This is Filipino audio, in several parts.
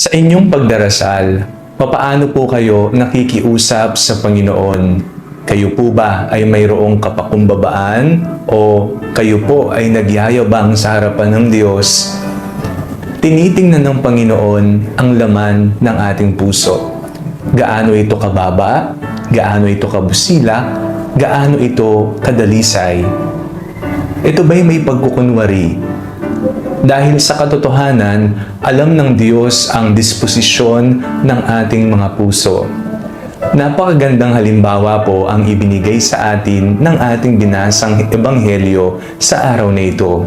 Sa inyong pagdarasal, papaano po kayo nakikiusap sa Panginoon? Kayo po ba ay mayroong kapakumbabaan o kayo po ay nagyayabang sa harapan ng Diyos? Tinitingnan ng Panginoon ang laman ng ating puso. Gaano ito kababa? Gaano ito kabusila? Gaano ito kadalisay? Ito ba'y may pagkukunwari? Dahil sa katotohanan, alam ng Diyos ang disposisyon ng ating mga puso. Napakagandang halimbawa po ang ibinigay sa atin ng ating binasang ebanghelyo sa araw na ito.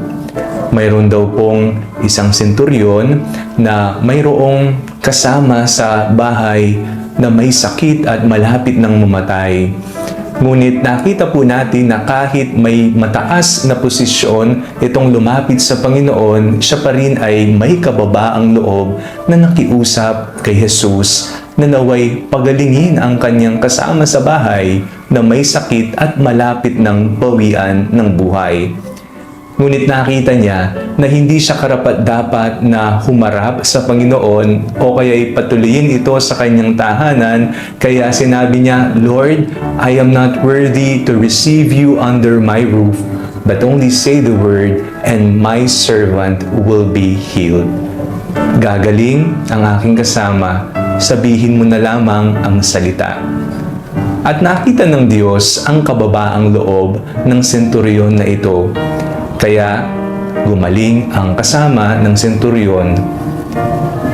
Mayroon daw pong isang senturyon na mayroong kasama sa bahay na may sakit at malapit ng mamatay. Ngunit nakita po natin na kahit may mataas na posisyon itong lumapit sa Panginoon, siya pa rin ay may kababaang loob na nakiusap kay Jesus na naway pagalingin ang kanyang kasama sa bahay na may sakit at malapit ng bawian ng buhay. Ngunit nakita niya na hindi siya karapat-dapat na humarap sa Panginoon o kaya'y patuloyin ito sa kanyang tahanan. Kaya sinabi niya, Lord, I am not worthy to receive you under my roof, but only say the word and my servant will be healed. Gagaling ang aking kasama, sabihin mo na lamang ang salita. At nakita ng Diyos ang kababaang loob ng senturyon na ito. Kaya gumaling ang kasama ng senturyon.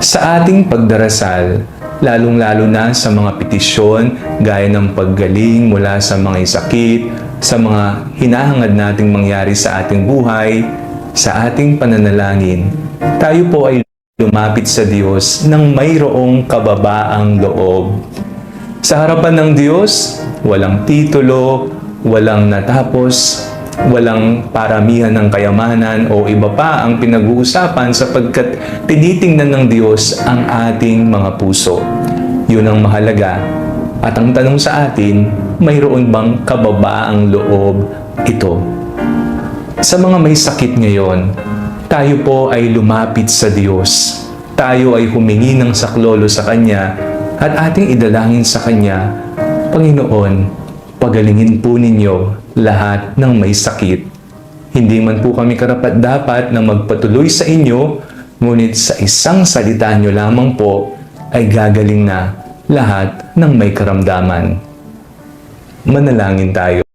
Sa ating pagdarasal, lalong-lalo na sa mga petisyon gaya ng paggaling mula sa mga sakit, sa mga hinahangad nating mangyari sa ating buhay, sa ating pananalangin, tayo po ay lumapit sa Diyos ng mayroong kababaang loob. Sa harapan ng Diyos, walang titulo, walang natapos, walang paramihan ng kayamanan o iba pa ang pinag-uusapan sapagkat tinitingnan ng Diyos ang ating mga puso. Yun ang mahalaga. At ang tanong sa atin, mayroon bang kababaang loob ito? Sa mga may sakit ngayon, tayo po ay lumapit sa Diyos. Tayo ay humingi ng saklolo sa Kanya at ating idalangin sa Kanya, Panginoon, pagalingin po ninyo lahat ng may sakit. Hindi man po kami karapat-dapat na magpatuloy sa inyo, ngunit sa isang salita nyo lamang po ay gagaling na lahat ng may karamdaman. Manalangin tayo.